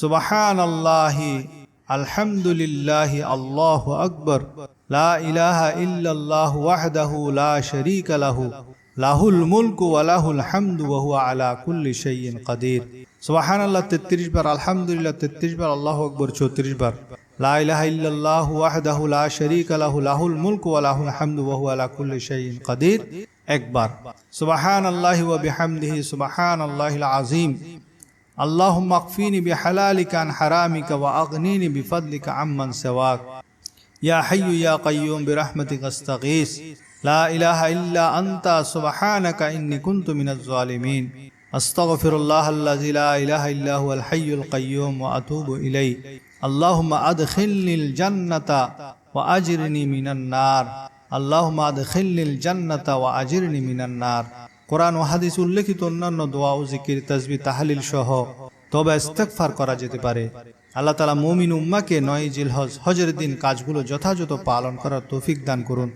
সুবাহান আল্লাহি আলহামদুলিল্লাহি আল্লাহু আকবর লা ইলাহা ইল্লাল্লাহ ওয়াহদাহু লা শারীকা লাহু লাহুল মুলকু ওয়া লাহুল হামদু ওয়া হুয়া আলা কুল্লি শাইইন কাদির সুবহানাল্লাহ 33 বার আলহামদুলিল্লাহ 33 বার আল্লাহু আকবার 34 বার লা ইলাহা ইল্লাল্লাহ ওয়াহদাহু লা শারীকা লাহু লাহুল মুলকু ওয়া লাহুল হামদু ওয়া হুয়া আলা কুল্লি শাইইন কাদির একবার সুবহানাল্লাহি ওয়া বিহামদিহি সুবহানাল্লাহিল আযীম اللهم اكفيني بحلالك عن حرامك واغنيني بفضلك عمن سواك. يا حي يا قيوم برحمتك استغيث. لا إله إلا أنت سبحانك إني كنت من الظالمين. أستغفر الله الذي لا إله إلا هو الحي القيوم وأتوب إليه. اللهم أدخلني الجنة وأجرني من النار. اللهم أدخلني الجنة وأجرني من النار. কোরআন ও হাদিস উল্লেখিত অন্যান্য দোয়া ও জিকির তসবি তাহালিল সহ। তবে ইস্তেকফার করা যেতে পারে। আল্লাহ তালা মমিন উম্মাকে নয় জিলহজ, হজের দিন কাজগুলো যথাযথ পালন করার তৌফিক দান করুন।